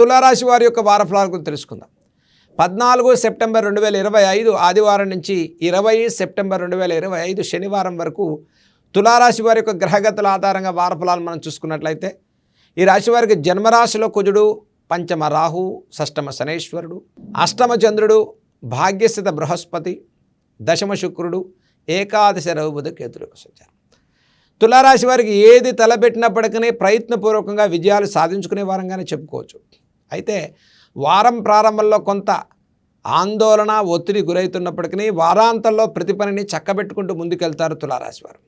తులారాశి వారి యొక్క వారఫలాల గురించి తెలుసుకుందాం. పద్నాలుగు సెప్టెంబర్ రెండు వేల ఇరవై ఐదు ఆదివారం నుంచి ఇరవై సెప్టెంబర్ రెండు వేల ఇరవై ఐదు శనివారం వరకు తులారాశి వారి యొక్క గ్రహగతుల ఆధారంగా వారఫలాలు మనం చూసుకున్నట్లయితే ఈ రాశి వారికి జన్మరాశిలో కుజుడు పంచమ రాహు షష్టమ శనేశ్వరుడు అష్టమ చంద్రుడు భాగ్యస్థిత బృహస్పతి దశమ శుక్రుడు ఏకాదశ రఘుబుధ కేతుడు సంచారం. తులారాశి వారికి ఏది తలపెట్టినప్పటికీ ప్రయత్నపూర్వకంగా విజయాలు సాధించుకునే వారంగానే చెప్పుకోవచ్చు. అయితే వారం ప్రారంభంలో కొంత ఆందోళన ఒత్తిడి గురవుతున్నప్పటికీ వారాంతంలో ప్రతి పనిని చక్కబెట్టుకుంటూ ముందుకెళ్తారు తులారాశివారు.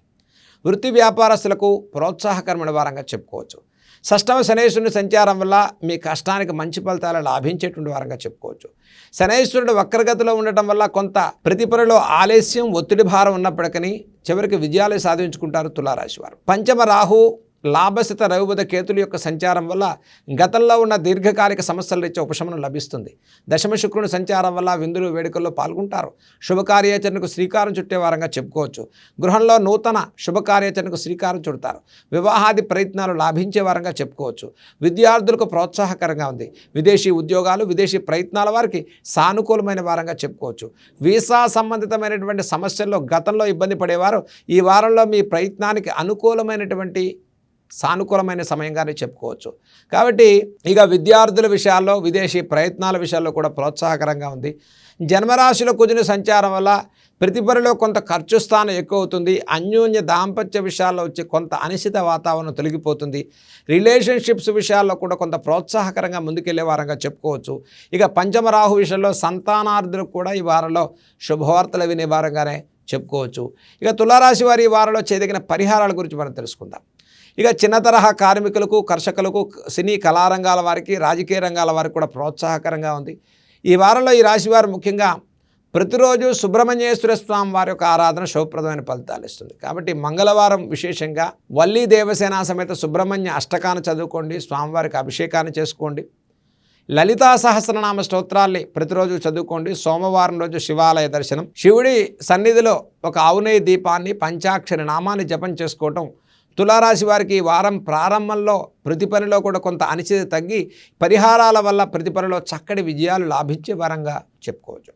వృత్తి వ్యాపారస్తులకు ప్రోత్సాహకరమైన వారంగా చెప్పుకోవచ్చు. షష్టమ శనేశ్వరుని సంచారం వల్ల మీ కష్టానికి మంచి ఫలితాలు లాభించేటువంటి వారంగా చెప్పుకోవచ్చు. శనేశ్వరుడు వక్రగతిలో ఉండటం వల్ల కొంత ప్రతిపనిలో ఆలస్యం ఒత్తిడి భారం ఉన్నప్పటికీ చివరికి విజయాలు సాధించుకుంటారు తులారాశి వారు పంచమ రాహు లాభసిత రవిబుధ కేతుల యొక్క సంచారం వల్ల గతంలో ఉన్న దీర్ఘకాలిక సమస్యల రీత్యా ఉపశమనం లభిస్తుంది. దశమ శుక్రుని సంచారం వల్ల విందులు వేడుకల్లో పాల్గొంటారు. శుభకార్యాచరణకు శ్రీకారం చుట్టే వారంగా చెప్పుకోవచ్చు. గృహంలో నూతన శుభకార్యాచరణకు శ్రీకారం చుడతారు. వివాహాది ప్రయత్నాలు లాభించే వారంగా చెప్పుకోవచ్చు. విద్యార్థులకు ప్రోత్సాహకరంగా ఉంది. విదేశీ ఉద్యోగాలు విదేశీ ప్రయత్నాల వారికి సానుకూలమైన వారంగా చెప్పుకోవచ్చు. వీసా సంబంధితమైనటువంటి సమస్యల్లో గతంలో ఇబ్బంది పడేవారు ఈ వారంలో మీ ప్రయత్నానికి అనుకూలమైనటువంటి సానుకూలమైన సమయంగానే చెప్పుకోవచ్చు. కాబట్టి ఇక విద్యార్థుల విషయాల్లో విదేశీ ప్రయత్నాల విషయాల్లో కూడా ప్రోత్సాహకరంగా ఉంది. జన్మరాశిలో కుదిన సంచారం వల్ల ప్రతిభలో కొంత ఖర్చు స్థానం ఎక్కువ అవుతుంది అన్యోన్య దాంపత్య విషయాల్లో వచ్చే కొంత అనిశ్చిత వాతావరణం తొలగిపోతుంది. రిలేషన్షిప్స్ విషయాల్లో కూడా కొంత ప్రోత్సాహకరంగా ముందుకెళ్ళే వారంగా చెప్పుకోవచ్చు. ఇక పంచమరాహు విషయంలో సంతానార్థులకు కూడా ఈ వారంలో శుభవార్తలు వినే వారంగానే చెప్పుకోవచ్చు. ఇక తులారాశి వారి ఈ వారంలో చేయదగిన పరిహారాల గురించి మనం తెలుసుకుందాం. ఇక చిన్న తరహా కార్మికులకు కర్షకులకు సినీ కళారంగాల వారికి రాజకీయ రంగాల వారికి కూడా ప్రోత్సాహకరంగా ఉంది. ఈ వారంలో ఈ రాశి వారు ముఖ్యంగా ప్రతిరోజు సుబ్రహ్మణ్యేశ్వర స్వామి వారి యొక్క ఆరాధన శుభప్రదమైన ఫలితాలు ఇస్తుంది. కాబట్టి మంగళవారం విశేషంగా వల్లీ దేవసేన సమేత సుబ్రహ్మణ్య అష్టకాన్ని చదువుకోండి స్వామివారికి అభిషేకాన్ని చేసుకోండి. లలితా సహస్రనామ స్తోత్రాల్ని ప్రతిరోజు చదువుకోండి సోమవారం రోజు శివాలయ దర్శనం. శివుడి సన్నిధిలో ఒక ఆవునేయ దీపాన్ని పంచాక్షరి నామాన్ని జపం చేసుకోవటం తులారాశి వారికి ఈ వారం ప్రారంభంలో ప్రతి పనిలో కూడా కొంత అనిశ్చిత తగ్గి పరిహారాల వల్ల ప్రతి పనిలో చక్కటి విజయాలు లాభించే వారంగా చెప్పుకోవచ్చు.